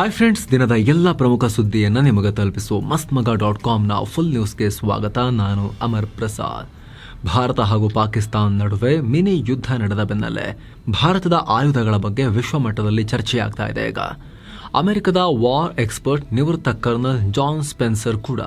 Hi friends ದಿನದ ಎಲ್ಲ ಪ್ರಮುಖ ಸುದ್ದಿಯನ್ನು ನಿಮಗೆ ತಲುಪಿಸುವ ಮಸ್ತ್ ಮಗ ಡಾಟ್ ಕಾಮ್ನ ಫುಲ್ ನ್ಯೂಸ್ಗೆ ಸ್ವಾಗತ. ನಾನು ಅಮರ್ ಪ್ರಸಾದ್. ಭಾರತ ಹಾಗೂ ಪಾಕಿಸ್ತಾನ ನಡುವೆ ಮಿನಿ ಯುದ್ಧ ನಡೆದ ಬೆನ್ನಲ್ಲೇ ಭಾರತದ ಆಯುಧಗಳ ಬಗ್ಗೆ ವಿಶ್ವ ಮಟ್ಟದಲ್ಲಿ ಚರ್ಚೆಯಾಗ್ತಾ ಇದೆ ಈಗ. ಅಮೆರಿಕದ ವಾರ್ ಎಕ್ಸ್ಪರ್ಟ್ ನಿವೃತ್ತ ಕರ್ನಲ್ ಜಾನ್ ಸ್ಪೆನ್ಸರ್ ಕೂಡ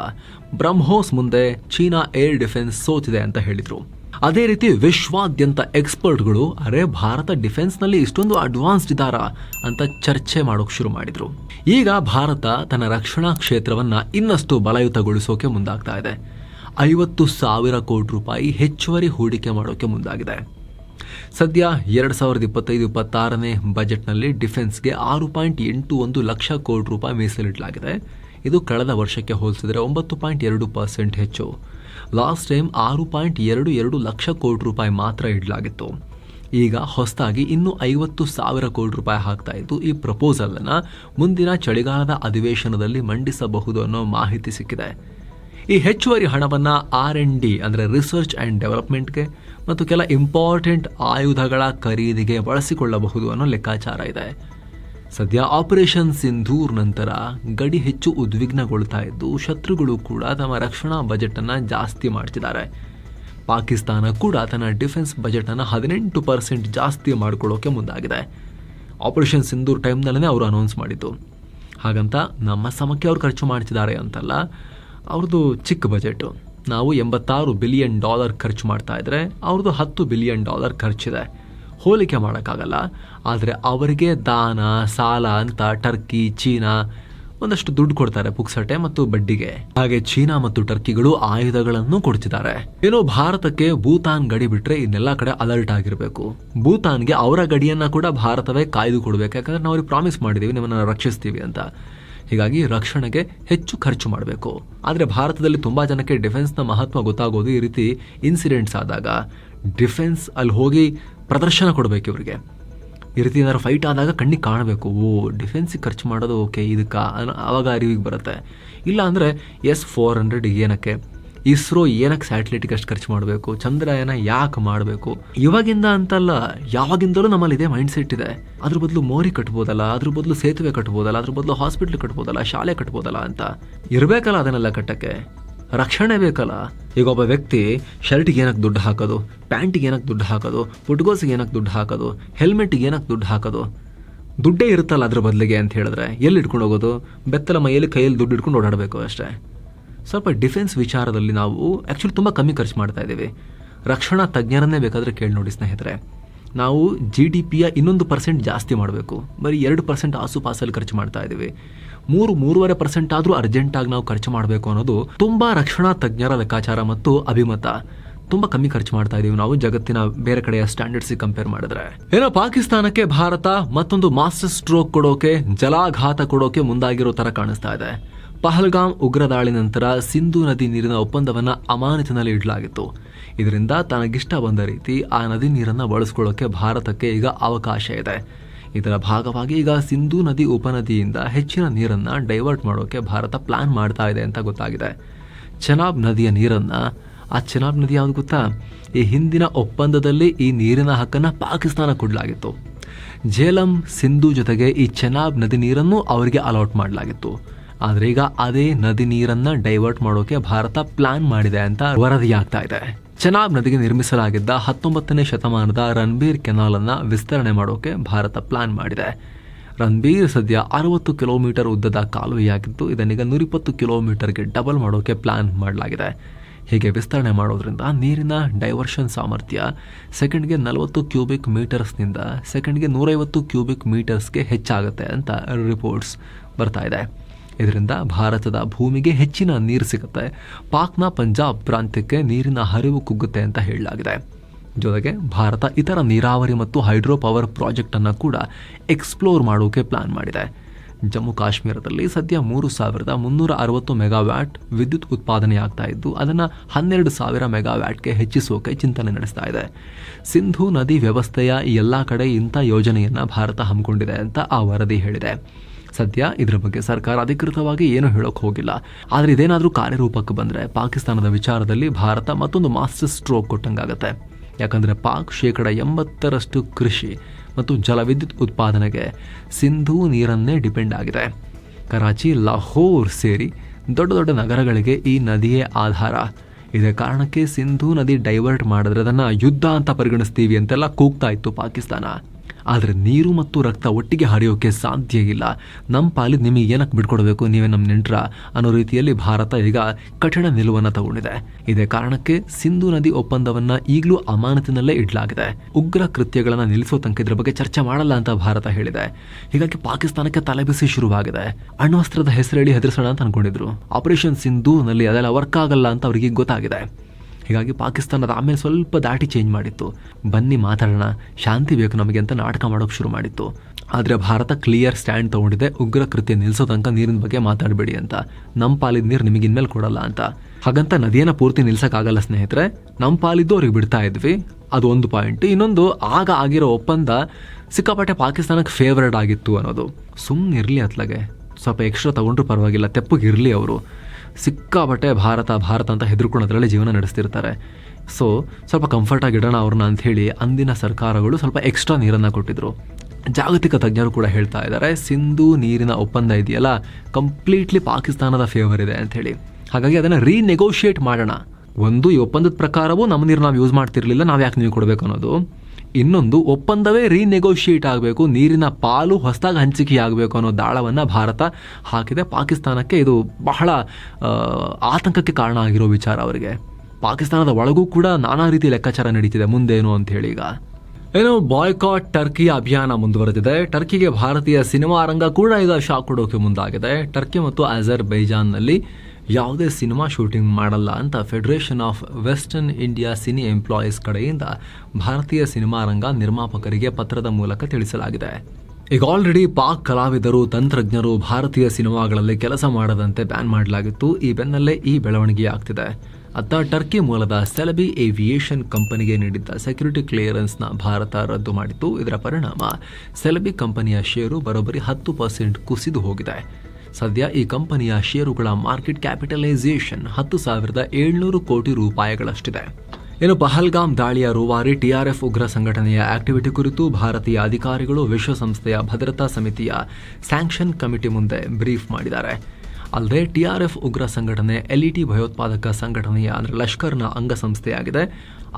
ಬ್ರಹ್ಮೋಸ್ ಮುಂದೆ ಚೀನಾ ಏರ್ ಡಿಫೆನ್ಸ್ ಸೋತಿದೆ ಅಂತ ಹೇಳಿದ್ರು. ಅದೇ ರೀತಿ ವಿಶ್ವಾದ್ಯಂತ ಎಕ್ಸ್ಪರ್ಟ್ಗಳು ಅರೆ ಭಾರತ ಡಿಫೆನ್ಸ್ನಲ್ಲಿ ಇಷ್ಟೊಂದು ಅಡ್ವಾನ್ಸ್ಡ್ ಇದ್ದಾರಾ ಅಂತ ಚರ್ಚೆ ಮಾಡೋಕೆ ಶುರು ಮಾಡಿದ್ರು. ಈಗ ಭಾರತ ತನ್ನ ರಕ್ಷಣಾ ಕ್ಷೇತ್ರವನ್ನ ಇನ್ನಷ್ಟು ಬಲಯುತಗೊಳಿಸೋಕೆ ಮುಂದಾಗ್ತಾ ಇದೆ. ಐವತ್ತು ಸಾವಿರ ಕೋಟಿ ರೂಪಾಯಿ ಹೆಚ್ಚುವರಿ ಹೂಡಿಕೆ ಮಾಡೋಕೆ ಮುಂದಾಗಿದೆ. ಸದ್ಯ ಎರಡು ಸಾವಿರದ ಇಪ್ಪತ್ತೈದು, ಇಪ್ಪತ್ತಾರನೇ ಬಜೆಟ್ನಲ್ಲಿ ಡಿಫೆನ್ಸ್ಗೆ ಆರು ಪಾಯಿಂಟ್ ಎಂಟು ಒಂದು ಲಕ್ಷ ಕೋಟಿ ರೂಪಾಯಿ ಮೀಸಲಿಡಲಾಗಿದೆ. ಇದು ಕಳೆದ ವರ್ಷಕ್ಕೆ ಹೋಲಿಸಿದರೆ ಒಂಬತ್ತು ಪಾಯಿಂಟ್ ಎರಡು ಪರ್ಸೆಂಟ್ ಹೆಚ್ಚು. ಲಾಸ್ಟ್ ಟೈಮ್ ಆರು ಪಾಯಿಂಟ್ ಎರಡು ಎರಡು ಲಕ್ಷ ಕೋಟಿ ರೂಪಾಯಿ ಮಾತ್ರ ಇಡಲಾಗಿತ್ತು. ಈಗ ಹೊಸದಾಗಿ ಇನ್ನೂ ಐವತ್ತು ಸಾವಿರ ಕೋಟಿ ರೂಪಾಯಿ ಹಾಕ್ತಾ ಇದ್ದು, ಈ ಪ್ರಪೋಸಲನ್ನು ಮುಂದಿನ ಚಳಿಗಾಲದ ಅಧಿವೇಶನದಲ್ಲಿ ಮಂಡಿಸಬಹುದು ಅನ್ನೋ ಮಾಹಿತಿ ಸಿಕ್ಕಿದೆ. ಈ ಹೆಚ್ಚುವರಿ ಹಣವನ್ನು ಆರ್ ಎನ್ ಡಿ ಅಂದರೆ ರಿಸರ್ಚ್ ಆ್ಯಂಡ್ ಡೆವಲಪ್ಮೆಂಟ್ಗೆ ಮತ್ತು ಕೆಲ ಇಂಪಾರ್ಟೆಂಟ್ ಆಯುಧಗಳ ಖರೀದಿಗೆ ಬಳಸಿಕೊಳ್ಳಬಹುದು ಅನ್ನೋ ಲೆಕ್ಕಾಚಾರ ಇದೆ. ಸದ್ಯ ಆಪರೇಷನ್ ಸಿಂಧೂರ್ ನಂತರ ಗಡಿ ಹೆಚ್ಚು ಉದ್ವಿಗ್ನಗೊಳ್ತಾ ಇದ್ದು ಶತ್ರುಗಳು ಕೂಡ ತಮ್ಮ ರಕ್ಷಣಾ ಬಜೆಟ್ ಅನ್ನ ಜಾಸ್ತಿ ಮಾಡ್ತಿದ್ದಾರೆ. ಪಾಕಿಸ್ತಾನ ಕೂಡ ತನ್ನ ಡಿಫೆನ್ಸ್ ಬಜೆಟ್ ಅನ್ನು ಹದಿನೆಂಟು ಪರ್ಸೆಂಟ್ ಜಾಸ್ತಿ ಮಾಡ್ಕೊಳ್ಳೋಕೆ ಮುಂದಾಗಿದೆ. ಆಪರೇಷನ್ ಸಿಂಧೂರ್ ಟೈಮ್ನಲ್ಲೇ ಅವರು ಅನೌನ್ಸ್ ಮಾಡಿದ್ದು. ಹಾಗಂತ ನಮ್ಮ ಸಮಕ್ಕೆ ಅವ್ರು ಖರ್ಚು ಮಾಡ್ತಿದ್ದಾರೆ ಅಂತಲ್ಲ ಅವ್ರದ್ದು ಚಿಕ್ಕ ಬಜೆಟ್. ನಾವು ಎಂಬತ್ತಾರು ಬಿಲಿಯನ್ ಡಾಲರ್ ಖರ್ಚು ಮಾಡ್ತಾ ಇದ್ರೆ ಅವ್ರದ್ದು ಹತ್ತು ಬಿಲಿಯನ್ ಡಾಲರ್ ಖರ್ಚಿದೆ. ಹೋಲಿಕೆ ಮಾಡೋಕ್ಕಾಗಲ್ಲ. ಆದರೆ ಅವರಿಗೆ ದಾನ, ಸಾಲ ಅಂತ ಟರ್ಕಿ, ಚೀನಾ ಒಂದಷ್ಟು ದುಡ್ಡು ಕೊಡ್ತಾರೆ ಪುಕ್ಸಟೆ ಮತ್ತು ಬಡ್ಡಿಗೆ. ಹಾಗೆ ಚೀನಾ ಮತ್ತು ಟರ್ಕಿಗಳು ಆಯುಧಗಳನ್ನು ಕೊಡ್ತಿದ್ದಾರೆ. ಏನೋ ಭಾರತಕ್ಕೆ ಭೂತಾನ್ ಗಡಿ ಬಿಟ್ರೆ ಇನ್ನೆಲ್ಲ ಕಡೆ ಅಲರ್ಟ್ ಆಗಿರಬೇಕು. ಭೂತಾನ್ಗೆ ಅವರ ಗಡಿಯನ್ನ ಕೂಡ ಭಾರತವೇ ಕಾಯ್ದು ಕೊಡಬೇಕು. ಯಾಕಂದ್ರೆ ನಾವು ಅವ್ರಿಗೆ ಪ್ರಾಮಿಸ್ ಮಾಡಿದೀವಿ, ನಿಮ್ಮನ್ನ ರಕ್ಷಿಸ್ತೀವಿ ಅಂತ. ಹೀಗಾಗಿ ರಕ್ಷಣೆಗೆ ಹೆಚ್ಚು ಖರ್ಚು ಮಾಡಬೇಕು. ಆದರೆ ಭಾರತದಲ್ಲಿ ತುಂಬಾ ಜನಕ್ಕೆ ಡಿಫೆನ್ಸ್ನ ಮಹತ್ವ ಗೊತ್ತಾಗೋದು ಈ ರೀತಿ ಇನ್ಸಿಡೆಂಟ್ಸ್ ಆದಾಗ. ಡಿಫೆನ್ಸ್ ಅಲ್ಲಿ ಹೋಗಿ ಪ್ರದರ್ಶನ ಕೊಡಬೇಕು ಇವರಿಗೆ. ಈ ರೀತಿ ಏನಾದ್ರು ಫೈಟ್ ಆದಾಗ ಕಣ್ಣಿಗೆ ಕಾಣಬೇಕು, ಓ ಡಿಫೆನ್ಸಿಗೆ ಖರ್ಚು ಮಾಡೋದು ಓಕೆ ಇದಕ್ಕೆ ಆವಾಗ ಅರಿವಿಗೆ ಬರುತ್ತೆ. ಇಲ್ಲ ಅಂದರೆ, ಎಸ್ ಫೋರ್ ಹಂಡ್ರೆಡ್ ಏನಕ್ಕೆ? ಇಸ್ರೋ ಏನಕ್ಕೆ ಸ್ಯಾಟಲೈಟ್ಗೆ ಅಷ್ಟು ಖರ್ಚು ಮಾಡಬೇಕು? ಚಂದ್ರಯಾನ ಯಾಕೆ ಮಾಡಬೇಕು? ಇವಾಗಿಂದ ಅಂತಲ್ಲ, ಯಾವಾಗಿಂದಲೂ ನಮ್ಮಲ್ಲಿ ಇದೇ ಮೈಂಡ್ ಸೆಟ್ ಇದೆ. ಅದ್ರ ಬದಲು ಮೋರಿ ಕಟ್ಬೋದಲ್ಲ, ಅದ್ರ ಬದಲು ಸೇತುವೆ ಕಟ್ಬೋದಲ್ಲ, ಅದ್ರ ಬದಲು ಹಾಸ್ಪಿಟ್ಲ್ ಕಟ್ಬೋದಲ್ಲ, ಶಾಲೆ ಕಟ್ಬೋದಲ್ಲ ಅಂತ. ಇರಬೇಕಲ್ಲ ಅದನ್ನೆಲ್ಲ ಕಟ್ಟಕ್ಕೆ. ರಕ್ಷಣೆ ಬೇಕಲ್ಲ? ಈಗ ಒಬ್ಬ ವ್ಯಕ್ತಿ ಶರ್ಟಿಗೆ ಏನಕ್ಕೆ ದುಡ್ಡು ಹಾಕೋದು, ಪ್ಯಾಂಟಿಗೆ ಏನಕ್ಕೆ ದುಡ್ಡು ಹಾಕೋದು, ಫುಟ್ಗೋಸಿಗೆ ಏನಕ್ಕೆ ದುಡ್ಡು ಹಾಕೋದು, ಹೆಲ್ಮೆಟ್ಗೆ ಏನಕ್ಕೆ ದುಡ್ಡು ಹಾಕೋದು? ದುಡ್ಡೇ ಇರುತ್ತಲ್ಲ ಅದ್ರ ಬದಲಿಗೆ ಅಂತ ಹೇಳಿದ್ರೆ ಎಲ್ಲಿ ಇಟ್ಕೊಂಡು ಹೋಗೋದು? ಬೆತ್ತಲ ಮೈಯಲ್ಲಿ ಕೈಯಲ್ಲಿ ದುಡ್ಡು ಇಟ್ಕೊಂಡು ಓಡಾಡಬೇಕು ಅಷ್ಟೇ. ಸ್ವಲ್ಪ ಡಿಫೆನ್ಸ್ ವಿಚಾರದಲ್ಲಿ ನಾವು ಆ್ಯಕ್ಚುಲಿ ತುಂಬ ಕಮ್ಮಿ ಖರ್ಚು ಮಾಡ್ತಾ ಇದ್ದೀವಿ. ರಕ್ಷಣಾ ತಜ್ಞರನ್ನೇ ಬೇಕಾದರೆ ಕೇಳಿ ನೋಡಿ ಸ್ನೇಹಿತರೆ. ನಾವು ಜಿ ಡಿ ಪಿಯ ಇನ್ನೊಂದು ಪರ್ಸೆಂಟ್ ಜಾಸ್ತಿ ಮಾಡಬೇಕು. ಬರೀ ಎರಡು ಪರ್ಸೆಂಟ್ ಆಸುಪಾಸಲ್ಲಿ ಖರ್ಚು ಮಾಡ್ತಾ ಇದ್ದೀವಿ. ಮೂರು ಮೂರುವರೆ ಪರ್ಸೆಂಟ್ ಆದರೂ ಅರ್ಜೆಂಟಾಗಿ ನಾವು ಖರ್ಚು ಮಾಡಬೇಕು ಅನ್ನೋದು ತುಂಬ ರಕ್ಷಣಾ ತಜ್ಞರ ಲೆಕ್ಕಾಚಾರ ಮತ್ತು ಅಭಿಮತ. ತುಂಬಾ ಕಮ್ಮಿ ಖರ್ಚು ಮಾಡ್ತಾ ಇದೀವಿ ನಾವು, ಜಗತ್ತಿನ ಬೇರೆ ಕಡೆಯ ಸ್ಟ್ಯಾಂಡರ್ಡ್ಸ್ ಕಂಪೇರ್ ಮಾಡಿದ್ರೆ. ಏನೋ ಪಾಕಿಸ್ತಾನಕ್ಕೆ ಭಾರತ ಮತ್ತೊಂದು ಮಾಸ್ಟರ್ ಸ್ಟ್ರೋಕ್ ಕೊಡೋಕೆ, ಜಲಾಘಾತ ಕೊಡೋಕೆ ಮುಂದಾಗಿರೋ ತರ ಕಾಣಿಸ್ತಾ ಇದೆ. ಪಹಲ್ಗಾಮ್ ಉಗ್ರ ದಾಳಿ ನಂತರ ಸಿಂಧು ನದಿ ನೀರಿನ ಒಪ್ಪಂದವನ್ನ ಅಮಾನತಿನಲ್ಲಿ ಇಡಲಾಗಿತ್ತು. ಇದರಿಂದ ತನಗಿಷ್ಟ ಬಂದ ರೀತಿ ಆ ನದಿ ನೀರನ್ನ ಬಳಸ್ಕೊಳ್ಳೋಕೆ ಭಾರತಕ್ಕೆ ಈಗ ಅವಕಾಶ ಇದೆ. ಇದರ ಭಾಗವಾಗಿ ಈಗ ಸಿಂಧು ನದಿ ಉಪನದಿಯಿಂದ ಹೆಚ್ಚಿನ ನೀರನ್ನು ಡೈವರ್ಟ್ ಮಾಡೋಕೆ ಭಾರತ ಪ್ಲಾನ್ ಮಾಡ್ತಾ ಇದೆ ಅಂತ ಗೊತ್ತಾಗಿದೆ. ಚೆನಾಬ್ ನದಿಯ ನೀರನ್ನು, ಆ ಚೆನಾಬ್ ನದಿ ಯಾವುದು ಗೊತ್ತಾ? ಈ ಹಿಂದಿನ ಒಪ್ಪಂದದಲ್ಲಿ ಈ ನೀರಿನ ಹಕ್ಕನ್ನು ಪಾಕಿಸ್ತಾನ ಕೊಡಲಾಗಿತ್ತು. ಜೇಲಂ ಸಿಂಧು ಜೊತೆಗೆ ಈ ಚೆನಾಬ್ ನದಿ ನೀರನ್ನು ಅವರಿಗೆ ಅಲಾಟ್ ಮಾಡಲಾಗಿತ್ತು. ಆದರೆ ಈಗ ಅದೇ ನದಿ ನೀರನ್ನು ಡೈವರ್ಟ್ ಮಾಡೋಕೆ ಭಾರತ ಪ್ಲಾನ್ ಮಾಡಿದೆ ಅಂತ ವರದಿಯಾಗ್ತಾ ಇದೆ. ಚೆನಾಬ್ ನದಿಗೆ ನಿರ್ಮಿಸಲಾಗಿದ್ದ ಹತ್ತೊಂಬತ್ತನೇ ಶತಮಾನದ ರಣಬೀರ್ ಕೆನಾಲ್ ಅನ್ನ ವಿಸ್ತರಣೆ ಮಾಡೋಕೆ ಭಾರತ ಪ್ಲಾನ್ ಮಾಡಿದೆ. ರಣಬೀರ್ ಸದ್ಯ ಅರವತ್ತು ಕಿಲೋಮೀಟರ್ ಉದ್ದದ ಕಾಲುವೆಯಾಗಿದ್ದು, ಇದನ್ನೀಗ ನೂರಿಪ್ಪತ್ತು ಕಿಲೋಮೀಟರ್ಗೆ ಡಬಲ್ ಮಾಡೋಕೆ ಪ್ಲಾನ್ ಮಾಡಲಾಗಿದೆ. ಹೀಗೆ ವಿಸ್ತರಣೆ ಮಾಡೋದ್ರಿಂದ ನೀರಿನ ಡೈವರ್ಷನ್ ಸಾಮರ್ಥ್ಯ ಸೆಕೆಂಡ್ಗೆ ನಲವತ್ತು ಕ್ಯೂಬಿಕ್ ಮೀಟರ್ಸ್ನಿಂದ ಸೆಕೆಂಡ್ಗೆ ನೂರೈವತ್ತು ಕ್ಯೂಬಿಕ್ ಮೀಟರ್ಸ್ಗೆ ಹೆಚ್ಚಾಗುತ್ತೆ ಅಂತ ರಿಪೋರ್ಟ್ಸ್ ಬರ್ತಾ ಇದೆ. ಇದರಿಂದ ಭಾರತದ ಭೂಮಿಗೆ ಹೆಚ್ಚಿನ ನೀರು ಸಿಗುತ್ತೆ. ಪಾಕ್ನ ಪಂಜಾಬ್ ಪ್ರಾಂತ್ಯಕ್ಕೆ ನೀರಿನ ಹರಿವು ಕುಗ್ಗುತ್ತೆ ಅಂತ ಹೇಳಲಾಗಿದೆ. ಜೊತೆಗೆ ಭಾರತ ಇತರ ನೀರಾವರಿ ಮತ್ತು ಹೈಡ್ರೋ ಪವರ್ ಪ್ರಾಜೆಕ್ಟನ್ನು ಕೂಡ ಎಕ್ಸ್ಪ್ಲೋರ್ ಮಾಡೋಕೆ ಪ್ಲಾನ್ ಮಾಡಿದೆ. ಜಮ್ಮು ಕಾಶ್ಮೀರದಲ್ಲಿ ಸದ್ಯ ಮೂರು ಸಾವಿರದ ಮುನ್ನೂರ ಅರವತ್ತು ಮೆಗಾವ್ಯಾಟ್ ವಿದ್ಯುತ್ ಉತ್ಪಾದನೆಯಾಗ್ತಾ ಇದ್ದು, ಅದನ್ನು ಹನ್ನೆರಡು ಸಾವಿರ ಮೆಗಾವ್ಯಾಟ್ಗೆ ಹೆಚ್ಚಿಸೋಕೆ ಚಿಂತನೆ ನಡೆಸ್ತಾ ಇದೆ. ಸಿಂಧು ನದಿ ವ್ಯವಸ್ಥೆಯ ಎಲ್ಲ ಕಡೆ ಇಂಥ ಯೋಜನೆಯನ್ನು ಭಾರತ ಹಮ್ಮಿಕೊಂಡಿದೆ ಅಂತ ಆ ವರದಿ ಹೇಳಿದೆ. ಸದ್ಯ ಇದರ ಬಗ್ಗೆ ಸರ್ಕಾರ ಅಧಿಕೃತವಾಗಿ ಏನು ಹೇಳೋಕೆ ಹೋಗಿಲ್ಲ. ಆದರೆ ಇದೇನಾದರೂ ಕಾರ್ಯರೂಪಕ್ಕೆ ಬಂದರೆ ಪಾಕಿಸ್ತಾನದ ವಿಚಾರದಲ್ಲಿ ಭಾರತ ಮತ್ತೊಂದು ಮಾಸ್ಟರ್ ಸ್ಟ್ರೋಕ್ ಕೊಟ್ಟಂಗಾಗತ್ತೆ. ಯಾಕಂದರೆ ಪಾಕ್ ಶೇಕಡ ಎಂಬತ್ತರಷ್ಟು ಕೃಷಿ ಮತ್ತು ಜಲವಿದ್ಯುತ್ ಉತ್ಪಾದನೆಗೆ ಸಿಂಧೂ ನೀರನ್ನೇ ಡಿಪೆಂಡ್ ಆಗಿದೆ. ಕರಾಚಿ, ಲಾಹೋರ್ ಸೇರಿ ದೊಡ್ಡ ದೊಡ್ಡ ನಗರಗಳಿಗೆ ಈ ನದಿಯೇ ಆಧಾರ. ಇದೇ ಕಾರಣಕ್ಕೆ ಸಿಂಧೂ ನದಿ ಡೈವರ್ಟ್ ಮಾಡಿದ್ರೆ ಅದನ್ನು ಯುದ್ಧ ಅಂತ ಪರಿಗಣಿಸ್ತೀವಿ ಅಂತೆಲ್ಲ ಕೂಗ್ತಾ ಇತ್ತು ಪಾಕಿಸ್ತಾನ. ಆದರೆ ನೀರು ಮತ್ತು ರಕ್ತ ಒಟ್ಟಿಗೆ ಹರಿಯೋಕೆ ಸಾಧ್ಯ ಇಲ್ಲ. ನಮ್ಮ ಪಾಲಿ ನಿಮಗೆ ಏನಕ್ಕೆ ಬಿಟ್ಕೊಡ್ಬೇಕು? ನೀವೇ ನಮ್ಮ ನೆಂಟ್ರ? ಅನ್ನೋ ರೀತಿಯಲ್ಲಿ ಭಾರತ ಈಗ ಕಠಿಣ ನಿಲುವನ್ನು ತಗೊಂಡಿದೆ. ಇದೇ ಕಾರಣಕ್ಕೆ ಸಿಂಧು ನದಿ ಒಪ್ಪಂದವನ್ನ ಈಗಲೂ ಅಮಾನತಿನಲ್ಲೇ ಇಡಲಾಗಿದೆ. ಉಗ್ರ ಕೃತ್ಯಗಳನ್ನು ನಿಲ್ಲಿಸೋ ತನಕ ಇದ್ರ ಬಗ್ಗೆ ಚರ್ಚೆ ಮಾಡಲ್ಲ ಅಂತ ಭಾರತ ಹೇಳಿದೆ. ಹೀಗಾಗಿ ಪಾಕಿಸ್ತಾನಕ್ಕೆ ತಲೆಬಿಸಿ ಶುರುವಾಗಿದೆ. ಅಣ್ವಸ್ತ್ರದ ಹೆಸರೇಳಿ ಹೆದರಿಸೋಣ ಅಂತ ಅನ್ಕೊಂಡಿದ್ರು. ಆಪರೇಷನ್ ಸಿಂಧೂನಲ್ಲಿ ಅದೆಲ್ಲ ವರ್ಕ್ ಆಗಲ್ಲ ಅಂತ ಅವರಿಗೆ ಗೊತ್ತಾಗಿದೆ. ಹೀಗಾಗಿ ಪಾಕಿಸ್ತಾನದ ಆಮೇಲೆ ಸ್ವಲ್ಪ ದಾಟಿ ಚೇಂಜ್ ಮಾಡಿತ್ತು. ಬನ್ನಿ ಮಾತಾಡೋಣ, ಶಾಂತಿ ಬೇಕು ನಮಗೆ ಅಂತ ನಾಟಕ ಮಾಡೋಕೆ ಶುರು ಮಾಡಿತ್ತು. ಆದರೆ ಭಾರತ ಕ್ಲಿಯರ್ ಸ್ಟ್ಯಾಂಡ್ ತಗೊಂಡಿದೆ, ಉಗ್ರ ಕೃತ್ಯ ನಿಲ್ಲಿಸೋ ತನಕ ನೀರಿನ ಬಗ್ಗೆ ಮಾತಾಡಬೇಡಿ ಅಂತ. ನಮ್ಮ ಪಾಲಿದ ನೀರು ನಿಮಗೆ ಇನ್ಮೇಲೆ ಕೊಡಲ್ಲ ಅಂತ. ಹಾಗಂತ ನದಿಯನ್ನು ಪೂರ್ತಿ ನಿಲ್ಸೋಕ್ಕಾಗಲ್ಲ ಸ್ನೇಹಿತರೆ ನಮ್ಮ ಪಾಲಿದ್ದು ಅವ್ರಿಗೆ ಬಿಡ್ತಾ ಇದ್ವಿ. ಅದು ಒಂದು ಪಾಯಿಂಟ್ ಇನ್ನೊಂದು, ಆಗ ಆಗಿರೋ ಒಪ್ಪಂದ ಸಿಕ್ಕಾಪಟ್ಟೆ ಪಾಕಿಸ್ತಾನಕ್ಕೆ ಫೇವ್ರೇಟ್ ಆಗಿತ್ತು ಅನ್ನೋದು. ಸುಮ್ಮನೆ ಇರಲಿ ಅತ್ಲಾಗೆ. ಸ್ವಲ್ಪ ಎಕ್ಸ್ಟ್ರಾ ತಗೊಂಡ್ರು ಪರವಾಗಿಲ್ಲ, ತೆಪ್ಪಗೆ ಇರಲಿ ಅವರು. ಸಿಕ್ಕಾಪಟ್ಟೆ ಭಾರತ ಭಾರತ ಅಂತ ಹೆದರ್ಕೊಳ್ಳೋದ್ರಲ್ಲಿ ಜೀವನ ನಡೆಸ್ತಿರ್ತಾರೆ. ಸೊ ಸ್ವಲ್ಪ ಕಂಫರ್ಟಾಗಿ ಇಡೋಣ ಅವ್ರನ್ನ ಅಂಥೇಳಿ ಅಂದಿನ ಸರ್ಕಾರಗಳು ಸ್ವಲ್ಪ ಎಕ್ಸ್ಟ್ರಾ ನೀರನ್ನು ಕೊಟ್ಟಿದ್ರು. ಜಾಗತಿಕ ತಜ್ಞರು ಕೂಡ ಹೇಳ್ತಾ ಇದ್ದಾರೆ, ಸಿಂಧೂ ನೀರಿನ ಒಪ್ಪಂದ ಇದೆಯಲ್ಲ ಕಂಪ್ಲೀಟ್ಲಿ ಪಾಕಿಸ್ತಾನದ ಫೇವರ್ ಇದೆ ಅಂಥೇಳಿ. ಹಾಗಾಗಿ ಅದನ್ನು ರೀನೆಗೋಷಿಯೇಟ್ ಮಾಡೋಣ. ಒಂದು ಈ ಒಪ್ಪಂದದ ಪ್ರಕಾರವೂ ನಮ್ಮ ನೀರು ನಾವು ಯೂಸ್ ಮಾಡ್ತಿರ್ಲಿಲ್ಲ ನಾವು ಯಾಕೆ ನೀವು ಕೊಡಬೇಕು ಅನ್ನೋದು. ಇನ್ನೊಂದು ಒಪ್ಪಂದವೇ ರೀನೆಗೋಷಿಯೇಟ್ ಆಗಬೇಕು, ನೀರಿನ ಪಾಲು ಹೊಸದಾಗಿ ಹಂಚಿಕೆಯಾಗಬೇಕು ಅನ್ನೋ ದಾಳವನ್ನು ಭಾರತ ಹಾಕಿದೆ. ಪಾಕಿಸ್ತಾನಕ್ಕೆ ಇದು ಬಹಳ ಆತಂಕಕ್ಕೆ ಕಾರಣ ಆಗಿರೋ ವಿಚಾರ ಅವರಿಗೆ. ಪಾಕಿಸ್ತಾನದ ಒಳಗೂ ಕೂಡ ನಾನಾ ರೀತಿ ಲೆಕ್ಕಾಚಾರ ನಡೀತಿದೆ, ಮುಂದೇನು ಅಂತ ಹೇಳಿ ಈಗ. ಏನು ಬಾಯ್ಕಾಟ್ ಟರ್ಕಿ ಅಭಿಯಾನ ಮುಂದುವರೆದಿದೆ. ಟರ್ಕಿಗೆ ಭಾರತೀಯ ಸಿನಿಮಾ ರಂಗ ಕೂಡ ಈಗ ಶಾಕ್ ಕೊಡೋಕೆ ಮುಂದಾಗಿದೆ. ಟರ್ಕಿ ಮತ್ತು ಅಜರ್ ಬೈಜಾನ್ನಲ್ಲಿ ಯಾವುದೇ ಸಿನಿಮಾ ಶೂಟಿಂಗ್ ಮಾಡಲ್ಲ ಅಂತ federation of western India cine employees ಕಡೆಯಿಂದ ಭಾರತೀಯ ಸಿನಿಮಾ ರಂಗ ನಿರ್ಮಾಪಕರಿಗೆ ಪತ್ರದ ಮೂಲಕ ತಿಳಿಸಲಾಗಿದೆ. ಈಗ ಆಲ್ರೆಡಿ ಪಾಕ್ ಕಲಾವಿದರು, ತಂತ್ರಜ್ಞರು ಭಾರತೀಯ ಸಿನಿಮಾಗಳಲ್ಲಿ ಕೆಲಸ ಮಾಡದಂತೆ ಬ್ಯಾನ್ ಮಾಡಲಾಗಿತ್ತು. ಈ ಬೆನ್ನಲ್ಲೇ ಈ ಬೆಳವಣಿಗೆ ಆಗ್ತಿದೆ. ಅತ್ತ ಟರ್ಕಿ ಮೂಲದ ಸೆಲಬಿ ಏವಿಯೇಷನ್ ಕಂಪನಿಗೆ ನೀಡಿದ್ದ ಸೆಕ್ಯೂರಿಟಿ ಕ್ಲಿಯರೆನ್ಸ್ನ ಭಾರತ ರದ್ದು ಮಾಡಿತ್ತು. ಇದರ ಪರಿಣಾಮ ಸೆಲಬಿ ಕಂಪನಿಯ ಷೇರು ಬರೋಬ್ಬರಿ ಹತ್ತು ಪರ್ಸೆಂಟ್ ಕುಸಿದು ಹೋಗಿದೆ. ಸದ್ಯ ಈ ಕಂಪನಿಯ ಷೇರುಗಳ ಮಾರ್ಕೆಟ್ ಕ್ಯಾಪಿಟಲೈಸೇಷನ್ ಹತ್ತು ಸಾವಿರದ ಏಳ್ನೂರು ಕೋಟಿ ರೂಪಾಯಿಗಳಷ್ಟಿದೆ. ಇನ್ನು ಪಹಲ್ಗಾಮ್ ದಾಳಿಯ ರೂವಾರಿ ಟಿಆರ್ಎಫ್ ಉಗ್ರ ಸಂಘಟನೆಯ ಆಕ್ಟಿವಿಟಿ ಕುರಿತು ಭಾರತೀಯ ಅಧಿಕಾರಿಗಳು ವಿಶ್ವಸಂಸ್ಥೆಯ ಭದ್ರತಾ ಸಮಿತಿಯ ಸ್ಯಾಂಕ್ಷನ್ ಕಮಿಟಿ ಮುಂದೆ ಬ್ರೀಫ್ ಮಾಡಿದ್ದಾರೆ. ಅಲ್ಲದೆ ಟಿಆರ್ಎಫ್ ಉಗ್ರ ಸಂಘಟನೆ ಎಲ್ಇಟಿ ಭಯೋತ್ಪಾದಕ ಸಂಘಟನೆಯ ಅಂದರೆ ಲಷ್ಕರ್ನ ಅಂಗಸಂಸ್ಥೆಯಾಗಿದೆ.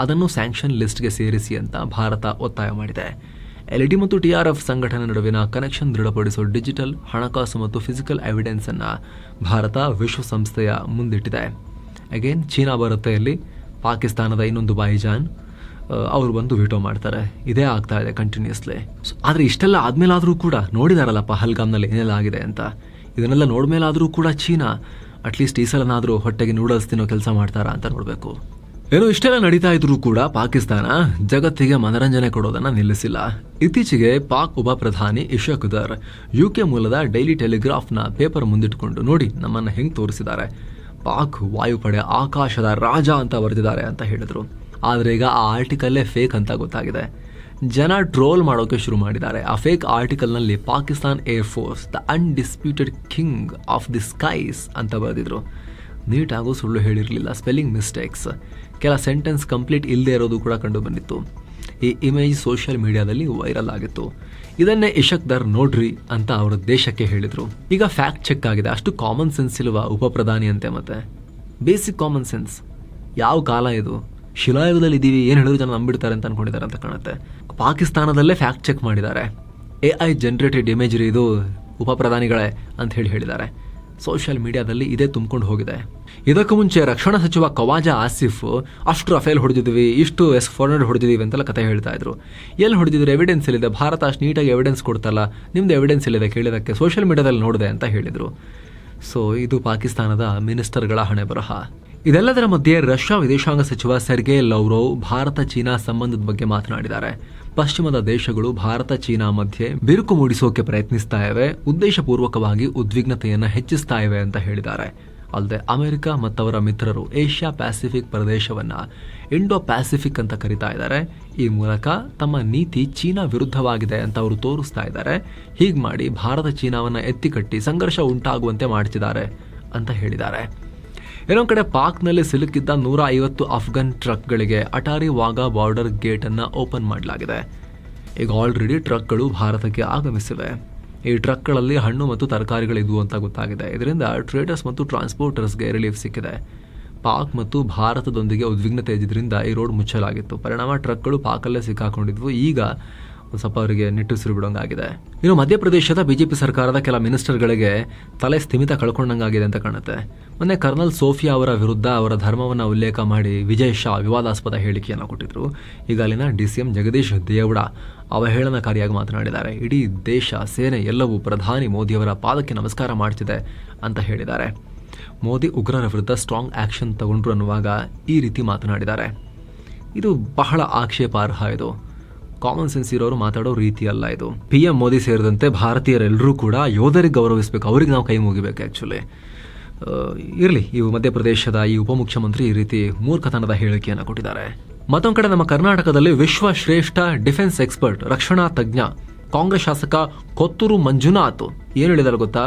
ಅದನ್ನು ಸ್ಯಾಂಕ್ಷನ್ ಲಿಸ್ಟ್ಗೆ ಸೇರಿಸಿ ಅಂತ ಭಾರತ ಒತ್ತಾಯ ಮಾಡಿದೆ. ಎಲ್ಇಡಿ ಮತ್ತು ಟಿಆರ್ಎಫ್ ಸಂಘಟನೆ ನಡುವಿನ ಕನೆಕ್ಷನ್ ದೃಢಪಡಿಸುವ ಡಿಜಿಟಲ್ ಹಣಕಾಸು ಮತ್ತು ಫಿಸಿಕಲ್ ಎವಿಡೆನ್ಸ್ ಅನ್ನು ಭಾರತ ವಿಶ್ವಸಂಸ್ಥೆಯ ಮುಂದಿಟ್ಟಿದೆ. ಅಗೇನ್ ಚೀನಾ ಬರುತ್ತೆ ಪಾಕಿಸ್ತಾನದ ಇನ್ನೊಂದು ಬಾಯಿಜಾನ್ ಅವರು ಬಂದು ವಿಟೋ ಮಾಡ್ತಾರೆ. ಇದೇ ಆಗ್ತಾ ಇದೆ ಕಂಟಿನ್ಯೂಸ್ಲಿ ಆದರೆ ಇಷ್ಟೆಲ್ಲ ಆದ್ಮೇಲಾದರೂ ಕೂಡ ನೋಡಿದಾರಲ್ಲಪ್ಪ ಹಲ್ಗಾಮ್ನಲ್ಲಿ ಏನೆಲ್ಲ ಆಗಿದೆ ಅಂತ? ಇದನ್ನೆಲ್ಲ ನೋಡ್ಮೇಲಾದರೂ ಕೂಡ ಚೀನಾ ಅಟ್ಲೀಸ್ಟ್ ಈ ಸಲನಾದರೂ ಹೊಟ್ಟೆಗೆ ನೂಡಲ್ಸ್ ತಿನ್ನೋ ಕೆಲಸ ಮಾಡ್ತಾರಾ ಅಂತ ನೋಡಬೇಕು. ಏನೋ ಇಷ್ಟೆಲ್ಲ ನಡೀತಾ ಇದ್ರೂ ಕೂಡ ಪಾಕಿಸ್ತಾನ ಜಗತ್ತಿಗೆ ಮನರಂಜನೆ ಕೊಡೋದನ್ನ ನಿಲ್ಲಿಸಿಲ್ಲ. ಇತ್ತೀಚೆಗೆ ಪಾಕ್ ಉಪ ಪ್ರಧಾನಿ ಯು ಯುಕೆ ಮೂಲದ ಡೈಲಿ ಟೆಲಿಗ್ರಾಫ್ನ ಪೇಪರ್ ಮುಂದಿಟ್ಕೊಂಡು ನೋಡಿ ನಮ್ಮನ್ನ ಹೆಂಗ್ ತೋರಿಸಿದ್ದಾರೆ. ಪಾಕ್ ವಾಯುಪಡೆ ಆಕಾಶದ ರಾಜ ಅಂತ ಬರೆದಿದ್ದಾರೆ ಅಂತ ಹೇಳಿದರು. ಆದರೆ ಈಗ ಆ ಆರ್ಟಿಕಲ್ಲೇ ಫೇಕ್ ಅಂತ ಗೊತ್ತಾಗಿದೆ. ಜನ ಟ್ರೋಲ್ ಮಾಡೋಕೆ ಶುರು ಮಾಡಿದ್ದಾರೆ. ಆ fake ಆರ್ಟಿಕಲ್ನಲ್ಲಿ Pakistan air force the undisputed king of the skies ಅಂತ ಬರೆದಿದ್ರು. ನೀಟಾಗೂ ಸುಳ್ಳು ಹೇಳಿರಲಿಲ್ಲ ಸ್ಪೆಲ್ಲಿಂಗ್ ಮಿಸ್ಟೇಕ್ಸ್ ಕೆಲ ಸೆಂಟೆನ್ಸ್ ಕಂಪ್ಲೀಟ್ ಇಲ್ಲದೆ ಇರೋದು ಕೂಡ ಕಂಡು ಬಂದಿತ್ತು. ಈ ಇಮೇಜ್ ಸೋಷಿಯಲ್ ಮೀಡಿಯಾದಲ್ಲಿ ವೈರಲ್ ಆಗಿತ್ತು. ಇದನ್ನೇ ಇಶಕ್ದರ್ ನೋಡ್ರಿ ಅಂತ ಅವರ ದೇಶಕ್ಕೆ ಹೇಳಿದರು. ಈಗ ಫ್ಯಾಕ್ಟ್ ಚೆಕ್ ಆಗಿದೆ. ಅಷ್ಟು ಕಾಮನ್ ಸೆನ್ಸ್ ಇಲ್ವಾ ಉಪ ಪ್ರಧಾನಿ ಅಂತೆ ಮತ್ತೆ? ಬೇಸಿಕ್ ಕಾಮನ್ ಸೆನ್ಸ್ ಯಾವ ಕಾಲ ಇದು? ಶಿಲಾಯುಗದಲ್ಲಿ ಇದ್ದೀವಿ ಏನು ಹೇಳಿದ್ರು ಜನ ನಂಬಿಡ್ತಾರೆ ಅಂತ ಅನ್ಕೊಂಡಿದ್ದಾರೆ ಅಂತ ಕಾಣುತ್ತೆ. ಪಾಕಿಸ್ತಾನದಲ್ಲೇ ಫ್ಯಾಕ್ಟ್ ಚೆಕ್ ಮಾಡಿದ್ದಾರೆ. ಎ ಐ ಜನರೇಟೆಡ್ ಇಮೇಜ್ರಿ ಇದು ಉಪ ಪ್ರಧಾನಿಗಳೇ ಅಂತ ಹೇಳಿ ಹೇಳಿದ್ದಾರೆ. ಸೋಷಿಯಲ್ ಮೀಡಿಯಾದಲ್ಲಿ ಇದೇ ತುಂಬಿಕೊಂಡು ಹೋಗಿದೆ. ಇದಕ್ಕೂ ಮುಂಚೆ ರಕ್ಷಣಾ ಸಚಿವ ಕವಾಜಾ ಆಸಿಫ್, ಅಷ್ಟು ರಫೇಲ್ ಹೊಡೆದಿದ್ವಿ ಇಷ್ಟು ಎಸ್ ಫೋರ್ ಹಂಡ್ರೆಡ್ ಹೊಡೆದಿದ್ದೀವಿ ಅಂತೆಲ್ಲ ಕತೆ ಹೇಳ್ತಾ ಇದ್ರು. ಎಲ್ಲಿ ಹೊಡೆದಿದ್ರು ಎವಿಡೆನ್ಸ್ ಇಲ್ಲಿದೆ? ಭಾರತ ಅಷ್ಟು ನೀಟಾಗಿ ಎವಿಡೆನ್ಸ್ ಕೊಡ್ತಲ್ಲ, ನಿಮ್ದು ಎವಿಡೆನ್ಸ್ ಇಲ್ಲಿದೆ ಕೇಳಿದಕ್ಕೆ ಸೋಷಿಯಲ್ ಮೀಡಿಯಾದಲ್ಲಿ ನೋಡಿದೆ ಅಂತ ಹೇಳಿದರು. ಸೊ ಇದು ಪಾಕಿಸ್ತಾನದ ಮಿನಿಸ್ಟರ್ಗಳ ಹಣೆ ಬರಹ. ಇದೆಲ್ಲದರ ಮಧ್ಯೆ ರಷ್ಯಾ ವಿದೇಶಾಂಗ ಸಚಿವ ಸೆರ್ಗೆ ಲೌರೋವ್ ಭಾರತ ಚೀನಾ ಸಂಬಂಧದ ಬಗ್ಗೆ ಮಾತನಾಡಿದ್ದಾರೆ. ಪಶ್ಚಿಮದ ದೇಶಗಳು ಭಾರತ, ಚೀನಾ ಮಧ್ಯೆ ಬಿರುಕು ಮೂಡಿಸೋಕೆ ಪ್ರಯತ್ನಿಸ್ತಾ ಇವೆ. ಉದ್ದೇಶಪೂರ್ವಕವಾಗಿ ಉದ್ವಿಗ್ನತೆಯನ್ನು ಹೆಚ್ಚಿಸ್ತಾ ಇವೆ ಅಂತ ಹೇಳಿದ್ದಾರೆ. ಅಲ್ಲದೆ ಅಮೆರಿಕ ಮತ್ತವರ ಮಿತ್ರರು ಏಷ್ಯಾ ಪ್ಯಾಸಿಫಿಕ್ ಪ್ರದೇಶವನ್ನ ಇಂಡೋ ಪ್ಯಾಸಿಫಿಕ್ ಅಂತ ಕರಿತಾ ಇದ್ದಾರೆ. ಈ ಮೂಲಕ ತಮ್ಮ ನೀತಿ ಚೀನಾ ವಿರುದ್ಧವಾಗಿದೆ ಅಂತ ಅವರು ತೋರಿಸ್ತಾ ಇದ್ದಾರೆ. ಹೀಗೆ ಮಾಡಿ ಭಾರತ, ಚೀನಾವನ್ನ ಎತ್ತಿಕಟ್ಟಿ ಸಂಘರ್ಷ ಉಂಟಾಗುವಂತೆ ಮಾಡ್ತಿದ್ದಾರೆ ಅಂತ ಹೇಳಿದ್ದಾರೆ. ಇನ್ನೊಂದು ಕಡೆ ಪಾಕ್ನಲ್ಲಿ ಸಿಲುಕಿದ್ದ ನೂರ ಐವತ್ತು ಅಫ್ಘಾನ್ ಟ್ರಕ್ಗಳಿಗೆ ಅಟಾರಿ ವಾಘಾ ಬಾರ್ಡರ್ ಗೇಟನ್ನು ಓಪನ್ ಮಾಡಲಾಗಿದೆ. ಈಗ ಆಲ್ರೆಡಿ ಟ್ರಕ್ಗಳು ಭಾರತಕ್ಕೆ ಆಗಮಿಸಿವೆ. ಈ ಟ್ರಕ್ಗಳಲ್ಲಿ ಹಣ್ಣು ಮತ್ತು ತರಕಾರಿಗಳಿದ್ವು ಅಂತ ಗೊತ್ತಾಗಿದೆ. ಇದರಿಂದ ಟ್ರೇಡರ್ಸ್ ಮತ್ತು ಟ್ರಾನ್ಸ್ಪೋರ್ಟರ್ಸ್ಗೆ ರಿಲೀಫ್ ಸಿಕ್ಕಿದೆ. ಪಾಕ್ ಮತ್ತು ಭಾರತದೊಂದಿಗೆ ಉದ್ವಿಗ್ನತೆ ಇದ್ದಿದ್ದರಿಂದ ಈ ರೋಡ್ ಮುಚ್ಚಲಾಗಿತ್ತು. ಪರಿಣಾಮ ಟ್ರಕ್ಗಳು ಪಾಕಲ್ಲೇ ಸಿಕ್ಕಾಕೊಂಡಿದ್ವು. ಈಗ ಒಂದು ಸ್ವಲ್ಪ ಅವರಿಗೆ ನಿಟ್ಟುಸಿರು ಬಿಡೋಂಗಾಗಿದೆ. ಇನ್ನು ಮಧ್ಯಪ್ರದೇಶದ ಬಿಜೆಪಿ ಸರ್ಕಾರದ ಕೆಲ ಮಿನಿಸ್ಟರ್ಗಳಿಗೆ ತಲೆ ಸ್ಥಿಮಿತ ಕಳ್ಕೊಂಡಂಗಾಗಿದೆ ಅಂತ ಕಾಣುತ್ತೆ. ಮೊನ್ನೆ ಕರ್ನಲ್ ಸೋಫಿಯಾ ಅವರ ವಿರುದ್ಧ ಅವರ ಧರ್ಮವನ್ನು ಉಲ್ಲೇಖ ಮಾಡಿ ವಿಜಯ್ ಶಾ ವಿವಾದಾಸ್ಪದ ಹೇಳಿಕೆಯನ್ನು ಕೊಟ್ಟಿದ್ರು. ಈಗ ಅಲ್ಲಿನ ಡಿ ಸಿ ಎಂ ಜಗದೀಶ್ ದೇವಡ ಅವಹೇಳನಕಾರಿಯಾಗಿ ಮಾತನಾಡಿದ್ದಾರೆ. ಇಡೀ ದೇಶ, ಸೇನೆ ಎಲ್ಲವೂ ಪ್ರಧಾನಿ ಮೋದಿಯವರ ಪಾದಕ್ಕೆ ನಮಸ್ಕಾರ ಮಾಡ್ತಿದೆ ಅಂತ ಹೇಳಿದ್ದಾರೆ. ಮೋದಿ ಉಗ್ರರ ವಿರುದ್ಧ ಸ್ಟ್ರಾಂಗ್ ಆಕ್ಷನ್ ತಗೊಂಡ್ರು ಅನ್ನುವಾಗ ಈ ರೀತಿ ಮಾತನಾಡಿದ್ದಾರೆ. ಇದು ಬಹಳ ಆಕ್ಷೇಪಾರ್ಹ ಇದು. ಕಾಮನ್ ಸೆನ್ಸ್ ಇರೋರು ಮಾತಾಡೋ ರೀತಿ ಅಲ್ಲ ಇದು. ಪಿ ಎಂ ಮೋದಿ ಸೇರಿದಂತೆ ಭಾರತೀಯರೆಲ್ಲರೂ ಕೂಡ ಯೋಧರಿಗೆ ಗೌರವಿಸಬೇಕು. ಅವ್ರಿಗೆ ನಾವು ಕೈ ಮುಗಿಬೇಕು ಆ್ಯಕ್ಚುಲಿ ಇರಲಿ, ಈ ಮಧ್ಯಪ್ರದೇಶದ ಈ ಉಪಮುಖ್ಯಮಂತ್ರಿ ಈ ರೀತಿ ಮೂರ್ಖತನದ ಹೇಳಿಕೆಯನ್ನು ಕೊಟ್ಟಿದ್ದಾರೆ. ಮತ್ತೊಂದು ಕಡೆ ನಮ್ಮ ಕರ್ನಾಟಕದಲ್ಲಿ ವಿಶ್ವ ಶ್ರೇಷ್ಠ ಡಿಫೆನ್ಸ್ ಎಕ್ಸ್ಪರ್ಟ್, ರಕ್ಷಣಾ ತಜ್ಞ, ಕಾಂಗ್ರೆಸ್ ಶಾಸಕ ಕೊತ್ತೂರು ಮಂಜುನಾಥ್. ಏನು ಹೇಳಿದಾರೆ ಗೊತ್ತಾ?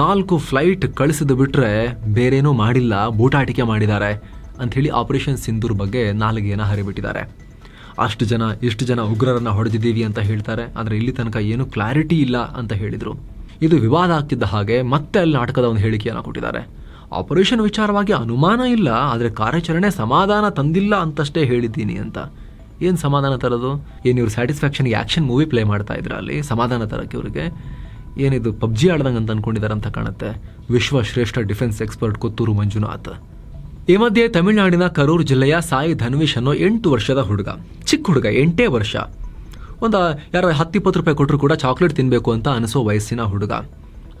ನಾಲ್ಕು ಫ್ಲೈಟ್ ಕಳಿಸಿದ್ದು ಬಿಟ್ಟರೆ ಬೇರೇನೂ ಮಾಡಿಲ್ಲ, ಬೂಟಾಟಿಕೆ ಮಾಡಿದ್ದಾರೆ. ಅಂಥೇಳಿ ಆಪರೇಷನ್ ಸಿಂಧೂರ್ ಬಗ್ಗೆ ನಾಲಿಗೆಯನ್ನು ಹರಿಬಿಟ್ಟಿದ್ದಾರೆ. ಅಷ್ಟು ಜನ, ಎಷ್ಟು ಜನ ಉಗ್ರರನ್ನು ಹೊಡೆದಿದ್ದೀವಿ ಅಂತ ಹೇಳ್ತಾರೆ. ಆದರೆ ಇಲ್ಲಿ ತನಕ ಏನು ಕ್ಲಾರಿಟಿ ಇಲ್ಲ ಅಂತ ಹೇಳಿದರು. ಇದು ವಿವಾದ ಆಗ್ತಿದ್ದ ಹಾಗೆ ಮತ್ತೆ ಅಲ್ಲಿ ನಾಟಕದ ಒಂದು ಹೇಳಿಕೆಯನ್ನು ಕೊಟ್ಟಿದ್ದಾರೆ. ಆಪರೇಷನ್ ವಿಚಾರವಾಗಿ ಅನುಮಾನ ಇಲ್ಲ, ಆದರೆ ಕಾರ್ಯಾಚರಣೆ ಸಮಾಧಾನ ತಂದಿಲ್ಲ ಅಂತಷ್ಟೇ ಹೇಳಿದ್ದೀನಿ ಅಂತ. ಏನು ಸಮಾಧಾನ ತರೋದು? ಏನು ಇವ್ರು ಸ್ಯಾಟಿಸ್ಫ್ಯಾಕ್ಷನ್ಗೆ ಆ್ಯಕ್ಷನ್ ಮೂವಿ ಪ್ಲೇ ಮಾಡ್ತಾ ಇದ್ರ ಅಲ್ಲಿ? ಸಮಾಧಾನ ತರೋಕ್ಕೆ ಇವ್ರಿಗೆ? ಏನಿದು, ಪಬ್ಜಿ ಆಡ್ದಂಗೆ ಅಂತ ಅನ್ಕೊಂಡಿದ್ದಾರೆ ಅಂತ ಕಾಣುತ್ತೆ. ವಿಶ್ವ ಶ್ರೇಷ್ಠ ಡಿಫೆನ್ಸ್ ಎಕ್ಸ್ಪರ್ಟ್ ಕೊತ್ತೂರು ಮಂಜುನಾಥ್. ಈ ಮಧ್ಯೆ ತಮಿಳುನಾಡಿನ ಕರೂರು ಜಿಲ್ಲೆಯ ಸಾಯಿ ಧನ್ವೇಶ್ ಅನ್ನೋ ಎಂಟು ವರ್ಷದ ಹುಡುಗ, ಚಿಕ್ಕ ಹುಡುಗ, ಎಂಟೇ ವರ್ಷ. ಒಂದು ಎರಡು ಹತ್ತು ಇಪ್ಪತ್ತು ರೂಪಾಯಿ ಕೊಟ್ಟರು ಕೂಡ ಚಾಕ್ಲೇಟ್ ತಿನ್ನಬೇಕು ಅಂತ ಅನಿಸೋ ವಯಸ್ಸಿನ ಹುಡುಗ.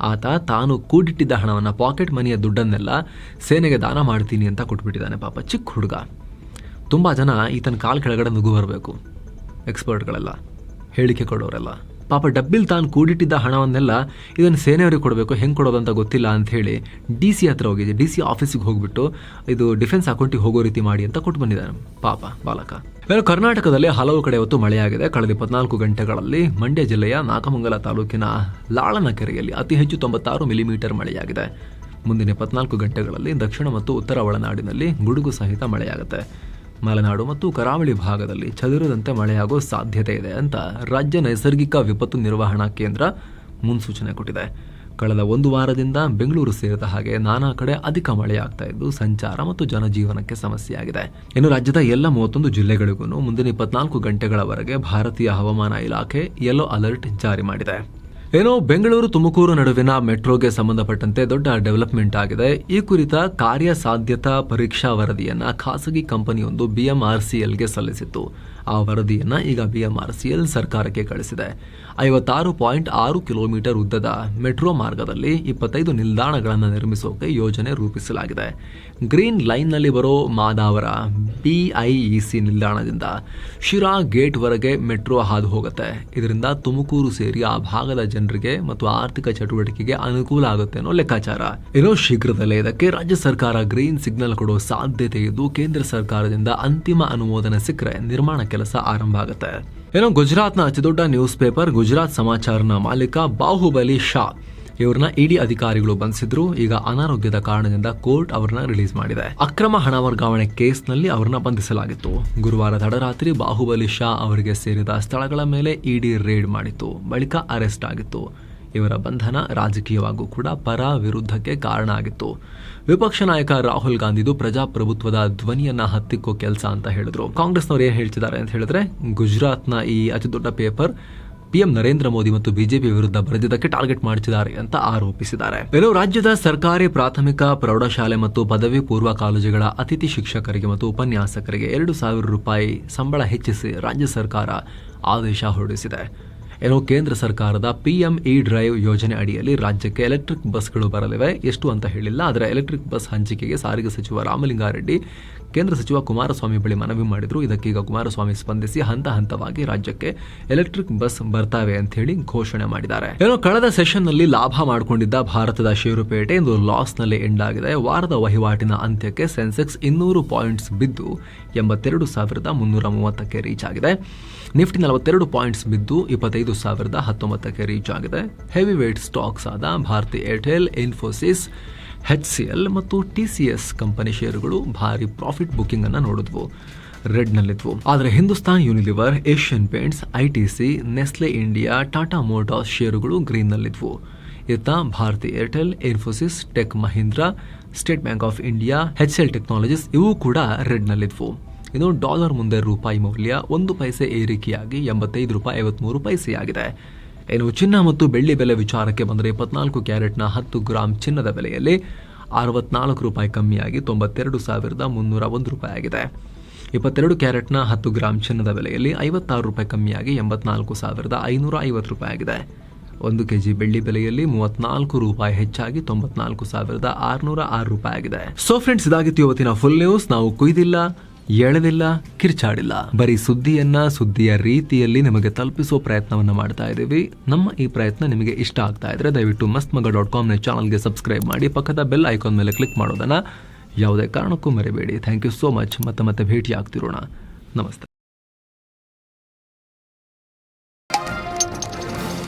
ಆತ ತಾನು ಕೂಡಿಟ್ಟಿದ್ದ ಹಣವನ್ನು ಪಾಕೆಟ್ ಮನಿಯ ದುಡ್ಡನ್ನೆಲ್ಲ ಸೇನೆಗೆ ದಾನ ಮಾಡ್ತೀನಿ ಅಂತ ಕೊಟ್ಬಿಟ್ಟಿದ್ದಾನೆ ಪಾಪ ಚಿಕ್ಕ ಹುಡುಗ. ತುಂಬ ಜನ ಈತನ ಕಾಲು ಕೆಳಗಡೆ ನುಗ್ಗು ಬರಬೇಕು. ಎಕ್ಸ್ಪರ್ಟ್ಗಳೆಲ್ಲ ಹೇಳಿಕೆ ಕೊಡೋರೆಲ್ಲ. ಪಾಪ ಡಬ್ಬಿಲ್ ತಾನು ಕೂಡಿಟ್ಟಿದ್ದ ಹಣವನ್ನೆಲ್ಲ ಇದನ್ನು ಸೇನೆಯವರಿಗೆ ಕೊಡಬೇಕು, ಹೆಂಗೆ ಕೊಡೋದು ಅಂತ ಗೊತ್ತಿಲ್ಲ ಅಂತ ಹೇಳಿ ಡಿ ಸಿ ಹತ್ರ ಹೋಗಿದ್ದೆ. ಡಿ ಸಿ ಆಫೀಸಿಗೆ ಹೋಗ್ಬಿಟ್ಟು ಇದು ಡಿಫೆನ್ಸ್ ಅಕೌಂಟಿಗೆ ಹೋಗೋ ರೀತಿ ಮಾಡಿ ಅಂತ ಕೊಟ್ಟು ಬಂದಿದ್ದಾನೆ. ಪಾಪ ಬಾಲಕ. ಇನ್ನು ಕರ್ನಾಟಕದಲ್ಲಿ ಹಲವು ಕಡೆ ಹೊತ್ತು ಮಳೆಯಾಗಿದೆ. ಕಳೆದ ಇಪ್ಪತ್ನಾಲ್ಕು ಗಂಟೆಗಳಲ್ಲಿ ಮಂಡ್ಯ ಜಿಲ್ಲೆಯ ನಾಗಮಂಗಲ ತಾಲೂಕಿನ ಲಾಳನಕೆರೆಯಲ್ಲಿ ಅತಿ ಹೆಚ್ಚು ತೊಂಬತ್ತಾರು ಮಿಲಿಮೀಟರ್ ಮಳೆಯಾಗಿದೆ. ಮುಂದಿನ ಇಪ್ಪತ್ನಾಲ್ಕು ಗಂಟೆಗಳಲ್ಲಿ ದಕ್ಷಿಣ ಮತ್ತು ಉತ್ತರ ಒಳನಾಡಿನಲ್ಲಿ ಗುಡುಗು ಸಹಿತ ಮಳೆಯಾಗುತ್ತೆ. ಮಲೆನಾಡು ಮತ್ತು ಕರಾವಳಿ ಭಾಗದಲ್ಲಿ ಚದುರದಂತೆ ಮಳೆಯಾಗೋ ಸಾಧ್ಯತೆ ಇದೆ ಅಂತ ರಾಜ್ಯ ನೈಸರ್ಗಿಕ ವಿಪತ್ತು ನಿರ್ವಹಣಾ ಕೇಂದ್ರ ಮುನ್ಸೂಚನೆ ಕೊಟ್ಟಿದೆ. ಕಳೆದ ಒಂದು ವಾರದಿಂದ ಬೆಂಗಳೂರು ಸೇರಿದ ಹಾಗೆ ನಾನಾ ಕಡೆ ಅಧಿಕ ಮಳೆಯಾಗ್ತಾ ಇದ್ದು ಸಂಚಾರ ಮತ್ತು ಜನಜೀವನಕ್ಕೆ ಸಮಸ್ಯೆಯಾಗಿದೆ. ಇನ್ನು ರಾಜ್ಯದ ಎಲ್ಲ ಮೂವತ್ತೊಂದು ಜಿಲ್ಲೆಗಳಿಗೂ ಮುಂದಿನ ಇಪ್ಪತ್ನಾಲ್ಕು ಗಂಟೆಗಳವರೆಗೆ ಭಾರತೀಯ ಹವಾಮಾನ ಇಲಾಖೆ ಯೆಲ್ಲೋ ಅಲರ್ಟ್ ಜಾರಿ ಮಾಡಿದೆ. ಏನೋ ಬೆಂಗಳೂರು ತುಮಕೂರು ನಡುವಿನ ಮೆಟ್ರೋಗೆ ಸಂಬಂಧಪಟ್ಟಂತೆ ದೊಡ್ಡ ಡೆವಲಪ್ಮೆಂಟ್ ಆಗಿದೆ. ಈ ಕುರಿತ ಕಾರ್ಯಸಾಧ್ಯತಾ ಪರೀಕ್ಷಾ ವರದಿಯನ್ನು ಖಾಸಗಿ ಕಂಪನಿಯೊಂದು ಬಿಎಂಆರ್ಸಿಎಲ್ಗೆ ಸಲ್ಲಿಸಿತ್ತು. ಆ ವರದಿಯನ್ನು ಈಗ ಬಿಎಂಆರ್ಸಿಎಲ್ ಸರ್ಕಾರಕ್ಕೆ ಕಳಿಸಿದೆ. ಐವತ್ತಾರು ಪಾಯಿಂಟ್ ಆರು ಕಿಲೋಮೀಟರ್ ಉದ್ದದ ಮೆಟ್ರೋ ಮಾರ್ಗದಲ್ಲಿ ಇಪ್ಪತ್ತೈದು ನಿಲ್ದಾಣಗಳನ್ನು ನಿರ್ಮಿಸೋಕೆ ಯೋಜನೆ ರೂಪಿಸಲಾಗಿದೆ. ಗ್ರೀನ್ ಲೈನ್ನಲ್ಲಿ ಬರೋ ಮಾದಾವರ ಬಿಐಇಸಿ ನಿಲ್ದಾಣದಿಂದ ಶಿರಾ ಗೇಟ್ವರೆಗೆ ಮೆಟ್ರೋ ಹಾದು ಹೋಗುತ್ತೆ. ಇದರಿಂದ ತುಮಕೂರು ಸೇರಿ ಆ ಭಾಗದ ಜನರಿಗೆ ಮತ್ತು ಆರ್ಥಿಕ ಚಟುವಟಿಕೆಗೆ ಅನುಕೂಲ ಆಗುತ್ತೆ ಅನ್ನೋ ಲೆಕ್ಕಾಚಾರ. ಇನ್ನು ಶೀಘ್ರದಲ್ಲೇ ಇದಕ್ಕೆ ರಾಜ್ಯ ಸರ್ಕಾರ ಗ್ರೀನ್ ಸಿಗ್ನಲ್ ಕೊಡೋ ಸಾಧ್ಯತೆ ಇದ್ದು ಕೇಂದ್ರ ಸರ್ಕಾರದಿಂದ ಅಂತಿಮ ಅನುಮೋದನೆ ಸಿಕ್ಕರೆ ನಿರ್ಮಾಣ ಕೆಲಸ ಆರಂಭ ಆಗುತ್ತೆ. ಏನೋ ಗುಜರಾತ್ನ ಅತಿದೊಡ್ಡ ನ್ಯೂಸ್ ಪೇಪರ್ ಗುಜರಾತ್ ಸಮಾಚಾರನ ಮಾಲೀಕ ಬಾಹುಬಲಿ ಶಾ ಇವ್ರನ್ನ ಇಡಿ ಅಧಿಕಾರಿಗಳು ಬಂಧಿಸಿದ್ರು. ಈಗ ಅನಾರೋಗ್ಯದ ಕಾರಣದಿಂದ ಕೋರ್ಟ್ ಅವರನ್ನ ರಿಲೀಸ್ ಮಾಡಿದೆ. ಅಕ್ರಮ ಹಣ ವರ್ಗಾವಣೆ ಕೇಸ್ನಲ್ಲಿ ಅವರನ್ನ ಬಂಧಿಸಲಾಗಿತ್ತು. ಗುರುವಾರ ತಡರಾತ್ರಿ ಬಾಹುಬಲಿ ಶಾ ಅವರಿಗೆ ಸೇರಿದ ಸ್ಥಳಗಳ ಮೇಲೆ ಇಡಿ ರೇಡ್ ಮಾಡಿತ್ತು. ಬಳಿಕ ಅರೆಸ್ಟ್ ಆಗಿತ್ತು. ಇವರ ಬಂಧನ ರಾಜಕೀಯವಾಗೂ ಕೂಡ ಪರ ವಿರುದ್ಧಕ್ಕೆ ಕಾರಣ ಆಗಿತ್ತು. ವಿಪಕ್ಷ ನಾಯಕ ರಾಹುಲ್ ಗಾಂಧಿದು ಪ್ರಜಾಪ್ರಭುತ್ವದ ಧ್ವನಿಯನ್ನ ಹತ್ತಿಕ್ಕೋ ಕೆಲಸ ಅಂತ ಹೇಳಿದ್ರು. ಕಾಂಗ್ರೆಸ್ನವ್ರು ಏನು ಹೇಳ್ತಿದ್ದಾರೆ ಅಂತ ಹೇಳಿದ್ರೆ, ಗುಜರಾತ್ನ ಈ ಅತಿ ದೊಡ್ಡ ಪೇಪರ್ ಪಿಎಂ ನರೇಂದ್ರ ಮೋದಿ ಮತ್ತು ಬಿಜೆಪಿ ವಿರುದ್ಧ ಬರೆದಿದ್ದಕ್ಕೆ ಟಾರ್ಗೆಟ್ ಮಾಡ್ತಿದ್ದಾರೆ ಅಂತ ಆರೋಪಿಸಿದ್ದಾರೆ. ಇನ್ನು ರಾಜ್ಯದ ಸರ್ಕಾರಿ ಪ್ರಾಥಮಿಕ, ಪ್ರೌಢಶಾಲೆ ಮತ್ತು ಪದವಿ ಪೂರ್ವ ಕಾಲೇಜುಗಳ ಅತಿಥಿ ಶಿಕ್ಷಕರಿಗೆ ಮತ್ತು ಉಪನ್ಯಾಸಕರಿಗೆ ಎರಡು ಸಾವಿರ ರೂಪಾಯಿ ಸಂಬಳ ಹೆಚ್ಚಿಸಿ ರಾಜ್ಯ ಸರ್ಕಾರ ಆದೇಶ ಹೊರಡಿಸಿದೆ. ಏನೋ ಕೇಂದ್ರ ಸರ್ಕಾರದ ಪಿಎಂ ಇ ಡ್ರೈವ್ ಯೋಜನೆ ಅಡಿಯಲ್ಲಿ ರಾಜ್ಯಕ್ಕೆ ಎಲೆಕ್ಟ್ರಿಕ್ ಬಸ್ಗಳು ಬರಲಿವೆ. ಎಷ್ಟು ಅಂತ ಹೇಳಿಲ್ಲ, ಆದರೆ ಎಲೆಕ್ಟ್ರಿಕ್ ಬಸ್ ಹಂಚಿಕೆಗೆ ಸಾರಿಗೆ ಸಚಿವ ರಾಮಲಿಂಗಾರೆಡ್ಡಿ ಕೇಂದ್ರ ಸಚಿವ ಕುಮಾರಸ್ವಾಮಿ ಬಳಿ ಮನವಿ ಮಾಡಿದ್ರು. ಇದಕ್ಕೀಗ ಕುಮಾರಸ್ವಾಮಿ ಸ್ಪಂದಿಸಿ ಹಂತ ಹಂತವಾಗಿ ರಾಜ್ಯಕ್ಕೆ ಎಲೆಕ್ಟ್ರಿಕ್ ಬಸ್ ಬರ್ತಾವೆ ಅಂತ ಹೇಳಿ ಘೋಷಣೆ ಮಾಡಿದ್ದಾರೆ. ಏನೋ ಕಳೆದ ಸೆಷನ್ನಲ್ಲಿ ಲಾಭ ಮಾಡಿಕೊಂಡಿದ್ದ ಭಾರತದ ಷೇರುಪೇಟೆ ಇಂದು ಲಾಸ್ನಲ್ಲಿ ಎಂಡ್ ಆಗಿದೆ. ವಾರದ ವಹಿವಾಟಿನ ಅಂತ್ಯಕ್ಕೆ ಸೆನ್ಸೆಕ್ಸ್ ಇನ್ನೂರು ಪಾಯಿಂಟ್ಸ್ ಬಿದ್ದು ಎಂಬತ್ತೆರಡು ಸಾವಿರದ ಮುನ್ನೂರ ಮೂವತ್ತಕ್ಕೆ ರೀಚ್ ಆಗಿದೆ. ನಿಫ್ಟಿ ನಲವತ್ತೆರಡು ಪಾಯಿಂಟ್ಸ್ ಬಿದ್ದು ಇಪ್ಪತ್ತೈದು ಸಾವಿರದ ಹತ್ತೊಂಬತ್ತಕ್ಕೆ ರೀಚ್ ಆಗಿದೆ. ಹೆವಿ ವೇಟ್ ಸ್ಟಾಕ್ಸ್ ಆದ Bharti Airtel, Infosys H C L ಮತ್ತು ಟಿ ಸಿ ಎಸ್ ಕಂಪನಿ ಷೇರುಗಳು ಭಾರಿ ಪ್ರಾಫಿಟ್ ಬುಕಿಂಗ್ ಅನ್ನು ನೋಡಿದ್ವು ರೆಡ್ನಲ್ಲಿದ್ವು ಆದರೆ Hindustan Unilever Asian Paints ITC Nestle India Tata Motors ಷೇರುಗಳು ಗ್ರೀನ್ನಲ್ಲಿದ್ವು ಇತ್ತ Bharti Airtel Infosys Tech Mahindra State Bank of India H L technologies ಇವು ಕೂಡ ರೆಡ್ನಲ್ಲಿದ್ವು ಇನ್ನು ಡಾಲರ್ ಮುಂದೆ ರೂಪಾಯಿ ಮೌಲ್ಯ ಒಂದು ಪೈಸೆ ಏರಿಕೆಯಾಗಿ ಎಂಬತ್ತೈದು ರೂಪಾಯಿ ಐವತ್ಮೂರು ಪೈಸೆಯಾಗಿದೆ. ಇನ್ನು ಚಿನ್ನ ಮತ್ತು ಬೆಳ್ಳಿ ಬೆಲೆ ವಿಚಾರಕ್ಕೆ ಬಂದರೆ ಇಪ್ಪತ್ನಾಲ್ಕು ಕ್ಯಾರೆಟ್ನ ಹತ್ತು ಗ್ರಾಂ ಚಿನ್ನದ ಬೆಲೆಯಲ್ಲಿ ಅರವತ್ನಾಲ್ಕು ರೂಪಾಯಿ ಕಮ್ಮಿಯಾಗಿ ತೊಂಬತ್ತೆರಡು ಸಾವಿರದ ಮುನ್ನೂರ ಒಂದು ರೂಪಾಯಿ ಆಗಿದೆ. ಇಪ್ಪತ್ತೆರಡು ಕ್ಯಾರೆಟ್ನ ಹತ್ತು ಗ್ರಾಂ ಚಿನ್ನದ ಬೆಲೆಯಲ್ಲಿ ಐವತ್ತಾರು ರೂಪಾಯಿ ಕಮ್ಮಿಯಾಗಿ ಎಂಬತ್ನಾಲ್ಕು ಸಾವಿರದ ಐನೂರ ಐವತ್ತು ರೂಪಾಯಿ ಆಗಿದೆ. ಒಂದು ಕೆಜಿ ಬೆಳ್ಳಿ ಬೆಲೆಯಲ್ಲಿ ಮೂವತ್ನಾಲ್ಕು ರೂಪಾಯಿ ಹೆಚ್ಚಾಗಿ ತೊಂಬತ್ನಾಲ್ಕು ಸಾವಿರದ ಆರುನೂರ ಆರು ರೂಪಾಯಿ ಆಗಿದೆ. ಸೊ ಫ್ರೆಂಡ್ಸ್ ಇದಾಗಿತ್ತು ಇವತ್ತಿನ ಫುಲ್ ನ್ಯೂಸ್ ನಾವು ಕುಯ್ದಿಲ್ಲ. ಎಳೆದಿಲ್ಲ ಕಿರ್ಚಾಡಿಲ್ಲ. ಬರೀ ಸುದ್ದಿಯನ್ನ, ಸುದ್ದಿಯ ರೀತಿಯಲ್ಲಿ ನಿಮಗೆ ತಲುಪಿಸುವ ಪ್ರಯತ್ನವನ್ನ ಮಾಡ್ತಾ ಇದ್ದೀವಿ. ನಮ್ಮ ಈ ಪ್ರಯತ್ನ ನಿಮಗೆ ಇಷ್ಟ ಆಗ್ತಾ ಇದ್ರೆ ದಯವಿಟ್ಟು ಮಸ್ತ್ ಮಗ ಡಾಟ್ ಕಾಮ್ನ ಚಾನಲ್ಗೆ ಸಬ್ಸ್ಕ್ರೈಬ್ ಮಾಡಿ, ಪಕ್ಕದ ಬೆಲ್ ಐಕಾನ್ ಮೇಲೆ ಕ್ಲಿಕ್ ಮಾಡೋದನ್ನ ಯಾವುದೇ ಕಾರಣಕ್ಕೂ ಮರಿಬೇಡಿ. Thank you so much. ಮತ್ತೆ ಮತ್ತೆ ಭೇಟಿ ಆಗ್ತಿರೋಣ ನಮಸ್ತೆ.